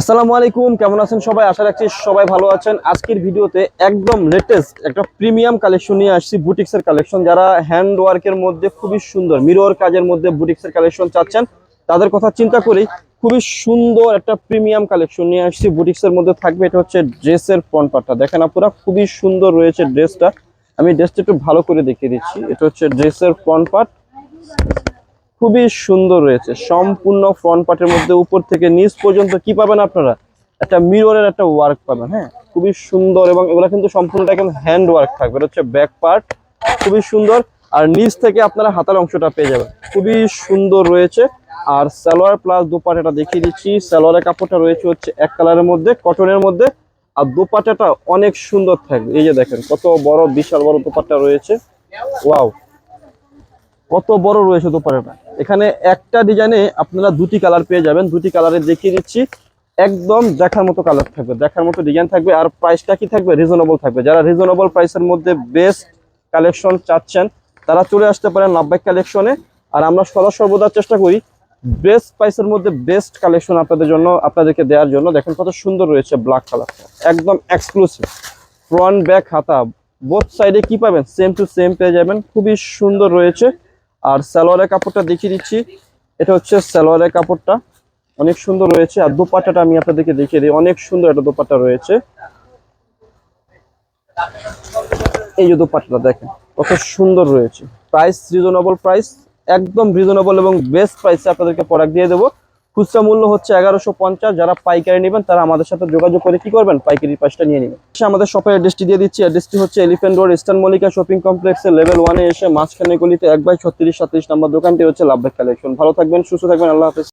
আসসালামু আলাইকুম, কেমন আছেন সবাই? আশা রাখছি সবাই ভালো আছেন। আজকের ভিডিওতে একদম লেটেস্ট একটা প্রিমিয়াম কালেকশন নিয়ে আসছি বুটিক্সের কালেকশন যারা হ্যান্ড ওয়ার্কের মধ্যে খুবই সুন্দর মিরর কাজের মধ্যে বুটিক্সের কালেকশন চাচ্ছেন, তাদের কথা চিন্তা করি, খুবই সুন্দর একটা প্রিমিয়াম কালেকশন নিয়ে আসছি। বুটিক্সের মধ্যে থাকবে, এটা হচ্ছে ড্রেসের ফ্রন্ট পার্টটা দেখেন আপনারা খুবই সুন্দর রয়েছে ড্রেসটা আমি ড্রেসটা একটু ভালো করে দেখিয়ে দিচ্ছি। এটা হচ্ছে ড্রেসের ফ্রন্ট পার্ট খুবই সুন্দর রয়েছে। সম্পূর্ণ ফ্রন্ট পার্টের মধ্যে উপর থেকে নিচ পর্যন্ত কি পাবেন আপনারা? একটা মিররের একটা ওয়ার্ক পাবেন হ্যাঁ? খুবই সুন্দর এবং এগুলো কিন্তু সম্পূর্ণটা এখন হ্যান্ড ওয়ার্ক থাকবে। হচ্ছে ব্যাক পার্ট খুবই সুন্দর। আর নিচ থেকে আপনারা হাতার অংশটা পেয়ে যাবেন। খুবই সুন্দর রয়েছে। আর সালোয়ার প্লাস দোপাটাটা দেখিয়ে দিচ্ছি। সালোয়ারের কাপড়টা রয়েছে হচ্ছে এক কালারের মধ্যে কটনের মধ্যে। আর দোপাটাটা অনেক সুন্দর থাকবে। এই যে দেখেন, কত বড়, বিশাল বড় দোপাট্টা রয়েছে। ওয়াও কত বড় রয়েছে দোপাট্টাটা? এখানে একটা ডিজাইনে আপনারা দুটি কালার পেয়ে যাবেন। দুটি কালারে দেখিয়ে দিচ্ছি। একদম দেখার মতো কালার থাকবে, দেখার মতো ডিজাইন থাকবে। আর প্রাইসটা কি থাকবে? রিজনেবল থাকবে। যারা রিজনেবল প্রাইসের মধ্যে বেস্ট কালেকশন চাচ্ছেন, তারা চলে আসতে পারেন লাভবাইক কালেকশনে আর আমরা সদা চেষ্টা করি বেস্ট প্রাইসের মধ্যে বেস্ট কালেকশন আপনাদের জন্য, আপনাদেরকে দেওয়ার জন্য। দেখেন কত সুন্দর রয়েছে ব্ল্যাক কালারটা একদম এক্সক্লুসিভ ফ্রন্ট ব্যাক হাতা। বোথ সাইডে কি পাবেন? সেম টু সেম পেয়ে যাবেন। খুবই সুন্দর রয়েছে। আর সালোয়ারের কাপড়টা দেখিয়ে দিচ্ছি। এটা হচ্ছে সালোয়ারের কাপড়টা। অনেক সুন্দর রয়েছে। আর দোপাট্টাটা আমি আপনাদেরকে দেখিয়ে দিই। অনেক সুন্দর একটা দোপাট্টা রয়েছে। এই যে দোপাট্টাটা দেখেন, কত সুন্দর রয়েছে। প্রাইস রিজনেবল প্রাইস একদম রিজনেবল এবং বেস্ট প্রাইসে আপনাদেরকে প্রোডাক্ট দিয়ে দেবো। খুচরা মূল্য হচ্ছে এগারোশো পঞ্চাশ। যারা পাইকারি নেবেন, তারা আমাদের সাথে যোগাযোগ করে কি করবেন? পাইকারি প্রাইসটা নিয়ে নেবেন। আমাদের শপের অ্যাড্রেসটি দিয়ে দিচ্ছি। অ্যাড্রেসটি হচ্ছে elephant road eastern Mallika shopping কমপ্লেক্সের লেভেল ওয়ানে এসে মাঝখানে গলিতে এক বাই ছত্রিশ সাতত্রিশ নম্বর দোকানটি হচ্ছে লাভবাগ কালেকশন ভালো থাকবেন, সুস্থ থাকবেন, আল্লাহ হাফেজ।